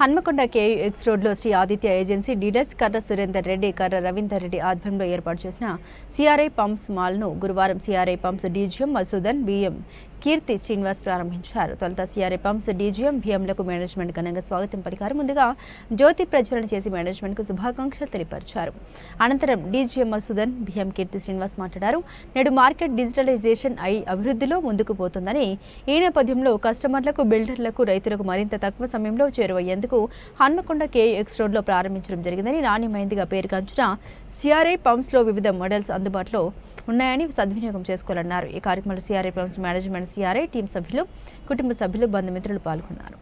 Hanamkonda KU X రోడ్లో Shri Aditya agency dealers కర్ర సురేందర్ రెడ్డి కర్ర రవీందర్ రెడ్డి ఆధ్వర్యంలో ఏర్పాటు చేసిన సిఆర్ఐ పంప్స్ మాల్ను గురువారం CRI pumps DGM Masudan BM Keerthi Srinivas ప్రారంభించారు. తొలుత సిఆర్ఐ పంప్స్ డీజీఎం బిఎంలకు మేనేజ్మెంట్ ఘనంగా స్వాగతం పలికారు. ముందుగా జ్యోతి ప్రజ్వలన చేసి మేనేజ్మెంట్కు శుభాకాంక్షలు తెలియపరిచారు. అనంతరం డీజీఎం మసూదన్ బిఎం కీర్తి శ్రీనివాస్ మాట్లాడారు. నేడు మార్కెట్ డిజిటలైజేషన్ అయి అభివృద్ధిలో ముందుకు పోతుందని ఈ నేపథ్యంలో కస్టమర్లకు బిల్డర్లకు రైతులకు మరింత తక్కువ సమయంలో చేరువయ్యేందుకు హన్మకొండ కేఎక్స్ రోడ్లో ప్రారంభించడం జరిగిందని నాణ్యమైందిగా పేరుగాంచిన సిఆర్ఐ పంప్స్లో వివిధ మోడల్స్ అందుబాటులో ఉన్నాయని సద్వినియోగం చేసుకోవాలన్నారు. ఈ కార్యక్రమంలో CRI pumps management CRI team సభ్యులు కుటుంబ సభ్యులు బంధుమిత్రులు పాల్గొన్నారు.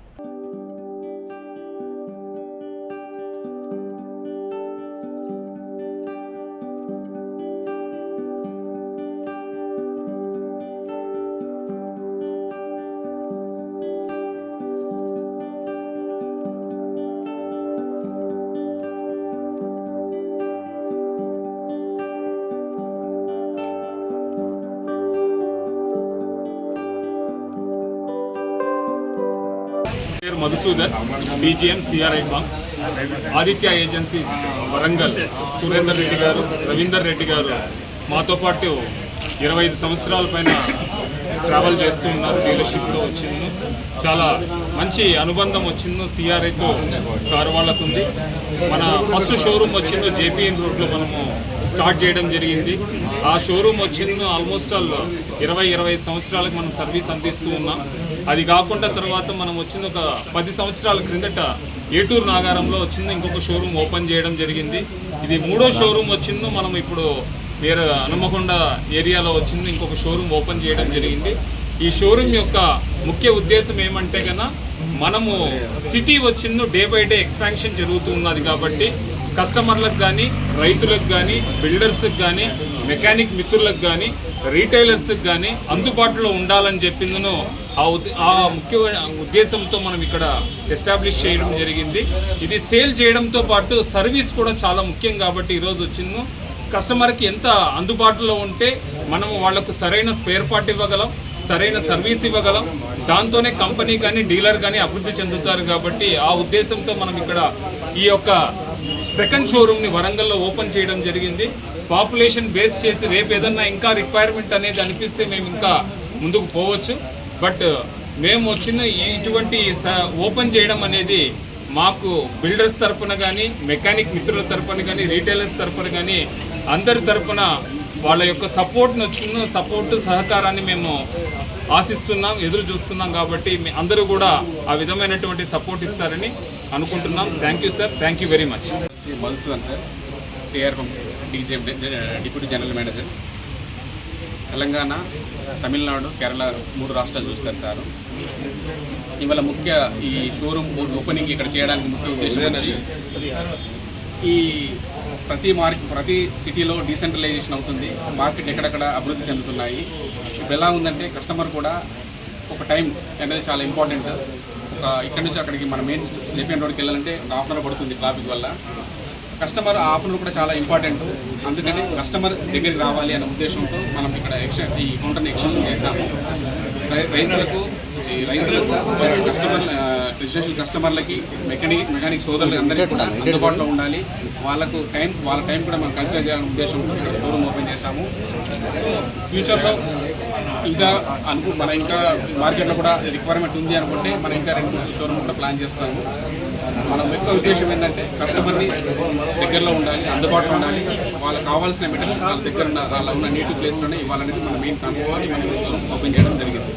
Madhusudan BGM CRI pumps Aditya agencies Warangal Surender Reddy garu Ravinder Reddy గారు మాతో పాటు ఇరవై ఐదు సంవత్సరాల పైన ట్రావెల్ చేస్తూ ఉన్నారు డీలర్షిప్లో వచ్చింది చాలా మంచి అనుబంధం వచ్చింది సిఆర్ఐతో సార్ వాళ్ళకు ఉంది మన ఫస్ట్ షోరూమ్ వచ్చిందో జేపీఎన్ రోడ్లో మనము స్టార్ట్ చేయడం జరిగింది. ఆ షోరూమ్ వచ్చింది ఆల్మోస్ట్ ఆల్ ఇరవై ఇరవై సంవత్సరాలకు మనం సర్వీస్ అందిస్తూ ఉన్నాం. అది కాకుండా తర్వాత మనం వచ్చింది ఒక పది సంవత్సరాల క్రిందట ఏటూరు నాగారంలో వచ్చింది ఇంకొక షోరూమ్ ఓపెన్ చేయడం జరిగింది. ఇది మూడో షోరూమ్ వచ్చిందో మనం ఇప్పుడు వేరే హనుమకొండ ఏరియాలో వచ్చింది ఇంకొక షోరూమ్ ఓపెన్ చేయడం జరిగింది. ఈ షోరూమ్ యొక్క ముఖ్య ఉద్దేశం ఏమంటే కన్నా మనము సిటీ వచ్చిందో డే బై డే ఎక్స్పాన్షన్ జరుగుతున్నది కాబట్టి కస్టమర్లకు కానీ రైతులకు కానీ బిల్డర్స్కి కానీ మెకానిక్ మిత్రులకు కానీ రీటైలర్స్కి కానీ అందుబాటులో ఉండాలని చెప్పిందను ఆ ఉద్- ఆ ముఖ్య ఉద్దేశంతో మనం ఇక్కడ ఎస్టాబ్లిష్ చేయడం జరిగింది. ఇది సేల్ చేయడంతో పాటు సర్వీస్ కూడా చాలా ముఖ్యం కాబట్టి ఈరోజు వచ్చిందో. కస్టమర్కి ఎంత అందుబాటులో ఉంటే మనం వాళ్ళకు సరైన స్పేర్ పార్ట్ ఇవ్వగలం సరైన సర్వీస్ ఇవ్వగలం. దాంతోనే కంపెనీ కానీ డీలర్ కానీ అభివృద్ధి చెందుతారు కాబట్టి ఆ ఉద్దేశంతో మనం ఇక్కడ ఈ యొక్క సెకండ్ షోరూమ్ని వరంగల్లో ఓపెన్ చేయడం జరిగింది. పాపులేషన్ బేస్ చేసి రేపు ఏదన్నా ఇంకా రిక్వైర్మెంట్ అనేది అనిపిస్తే మేము ఇంకా ముందుకు పోవచ్చు. బట్ మేము వచ్చిన ఇటువంటి స- ఓపెన్ చేయడం అనేది మాకు బిల్డర్స్ తరపున కానీ మెకానిక్ మిత్రుల తరపున కానీ రీటైలర్స్ తరపున కానీ అందరి తరపున వాళ్ళ యొక్క సపోర్ట్ని వచ్చిన సపోర్ట్ సహకారాన్ని మేము ఆశిస్తున్నాం ఎదురు చూస్తున్నాం కాబట్టి మీ అందరూ కూడా ఆ విధమైనటువంటి సపోర్ట్ ఇస్తారని అనుకుంటున్నాం. Thank you sir thank you very much Shri Madhusudan sir CR DGM deputy general manager. Telangana Tamil Nadu Kerala మూడు రాష్ట్రాలు చూస్తారు సార్. ఇవాళ ముఖ్య ఈ షోరూమ్ ఓపెనింగ్ ఇక్కడ చేయడానికి ముఖ్య ఉద్దేశం వచ్చి ఈ ప్రతి మార్క్ ప్రతి సిటీలో డీసెంట్రలైజేషన్ అవుతుంది. మార్కెట్ ఎక్కడెక్కడ అభివృద్ధి చెందుతున్నాయి. ఇప్పుడు ఎలా ఉందంటే కస్టమర్ కూడా ఒక టైం అనేది చాలా ఇంపార్టెంట్. ఒక ఇక్కడ నుంచి అక్కడికి మన మెయిన్ జేపీఎన్ రోడ్కి వెళ్ళాలంటే ఒక హాఫ్ అవర్ పడుతుంది ట్రాఫిక్ వల్ల. కస్టమర్ హాఫ్ అన్ అవర్ కూడా చాలా ఇంపార్టెంట్ అందుకని కస్టమర్ దగ్గరికి రావాలి అనే ఉద్దేశంతో మనం ఇక్కడ ఎక్స్టెన్ ఈ కౌంటర్ని ఎక్స్టెన్షన్ చేశాము. రై- రైతులకు రైతులకు కస్టమర్ రిజిస్ట్రేషన్ కస్టమర్లకి మెకానిక్ మెకానిక్ సోదరులకు అందరికీ కూడా అందుబాటులో ఉండాలి. వాళ్ళకు టైం వాళ్ళ టైం కూడా మనం కన్సిడర్ చేయాలనే ఉద్దేశంతో ఇక్కడ షోరూమ్ ఓపెన్ చేశాము. సో ఫ్యూచర్లో ఇంకా అనుకు మన ఇంకా మార్కెట్లో కూడా రిక్వైర్మెంట్ ఉంది అనుకుంటే మనం ఇంకా రెండు షోరూమ్ కూడా ప్లాన్ చేస్తాము. మనం ఎక్కువ ఉద్దేశం ఏంటంటే కస్టమర్ని దగ్గరలో ఉండాలి అందుబాటులో ఉండాలి. వాళ్ళకి కావాల్సిన మెటీరియల్స్ వాళ్ళ దగ్గర ఉన్న వాళ్ళ ఉన్న నీటి ప్లేస్లోనే ఇవ్వాలనేది మన మెయిన్ కాన్సెప్ట్ మనం షోరూమ్ ఓపెన్ చేయడం జరిగింది.